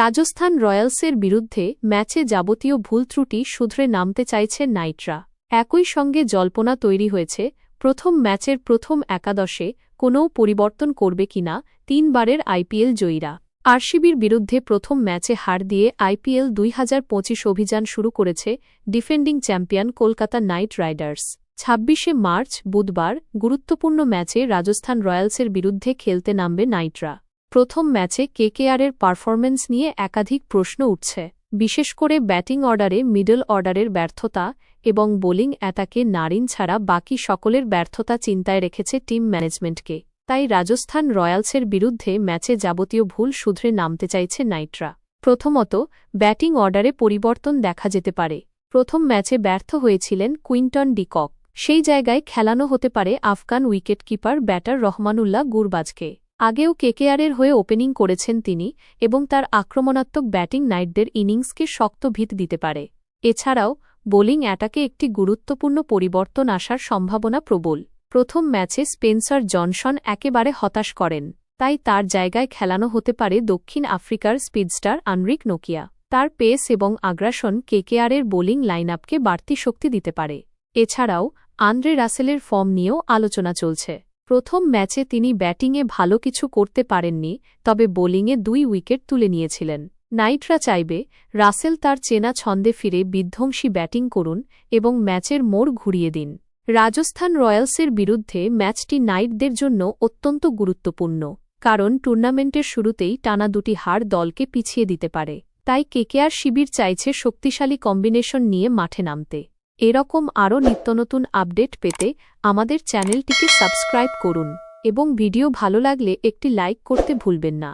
রাজস্থান রয়্যালসের বিরুদ্ধে ম্যাচে যাবতীয় ভুল ত্রুটি শুধরে নামতে চাইছে নাইটরা। একই সঙ্গে জল্পনা তৈরি হয়েছে, প্রথম ম্যাচের প্রথম একাদশে কোনও পরিবর্তন করবে কিনা তিনবারের আইপিএল জয়ীরা। আরসিবির বিরুদ্ধে প্রথম ম্যাচে হার দিয়ে আইপিএল দুই হাজার পঁচিশ অভিযান শুরু করেছে defending champion Kolkata Knight Riders. ছাব্বিশে মার্চ, বুধবার, গুরুত্বপূর্ণ ম্যাচে রাজস্থান রয়্যালসের বিরুদ্ধে খেলতে নামবে নাইটরা। প্রথম ম্যাচে কেকেআরের পারফরম্যান্স নিয়ে একাধিক প্রশ্ন উঠছে, বিশেষ করে ব্যাটিং অর্ডারে মিডল অর্ডারের ব্যর্থতা এবং বোলিং অ্যাটাকে নারিন ছাড়া বাকি সকলের ব্যর্থতা চিন্তায় রেখেছে টিম ম্যানেজমেন্টকে, তাই রাজস্থান রয়্যালসের বিরুদ্ধে ম্যাচে যাবতীয় ভুল শুধরে নামতে চাইছে নাইটরা। প্রথমত, ব্যাটিং অর্ডারে পরিবর্তন দেখা যেতে পারে। প্রথম ম্যাচে ব্যর্থ হয়েছিলেন কুইন্টন ডিকক সেই জায়গায় খেলানো হতে পারে আফগান উইকেটকিপার ব্যাটার রহমানুল্লাহ গুরবাজকে। আগেও কেকেআরের হয়ে ওপেনিং করেছেন তিনি এবং তার আক্রমণাত্মক ব্যাটিং নাইটদের ইনিংসকে শক্ত ভিত দিতে পারে। এছাড়াও, বোলিং অ্যাটাকে একটি গুরুত্বপূর্ণ পরিবর্তন আসার সম্ভাবনা প্রবল। প্রথম ম্যাচে স্পেন্সার জনসন একেবারে হতাশ করেন, তাই তার জায়গায় খেলানো হতে পারে দক্ষিণ আফ্রিকার স্পিডস্টার আনরিক নোকিয়া। তার পেস এবং আগ্রাসন কেকেআরের বোলিং লাইনআপকে বাড়তি শক্তি দিতে পারে। এছাড়াও, আন্দ্রে রাসেলের ফর্ম নিয়েও আলোচনা চলছে। প্রথম ম্যাচে তিনি ব্যাটিংয়ে ভালো কিছু করতে পারেননি, তবে বোলিংয়ে দুই উইকেট তুলে নিয়েছিলেন। নাইটরা চাইবে, রাসেল তার চেনা ছন্দে ফিরে বিধ্বংসী ব্যাটিং করুন এবং ম্যাচের মোড় ঘুরিয়ে দিন। রাজস্থান রয়্যালসের বিরুদ্ধে ম্যাচটি নাইটদের জন্য অত্যন্ত গুরুত্বপূর্ণ, কারণ টুর্নামেন্টের শুরুতেই টানা দুটি হার দলকে পিছিয়ে দিতে পারে। তাই কেকেআর শিবির চাইছে শক্তিশালী কম্বিনেশন নিয়ে মাঠে নামতে। এরকম আরও নিত্যনতুন আপডেট পেতে আমাদের চ্যানেলটিকে সাবস্ক্রাইব করুন এবং ভিডিও ভালো লাগলে একটি লাইক করতে ভুলবেন না।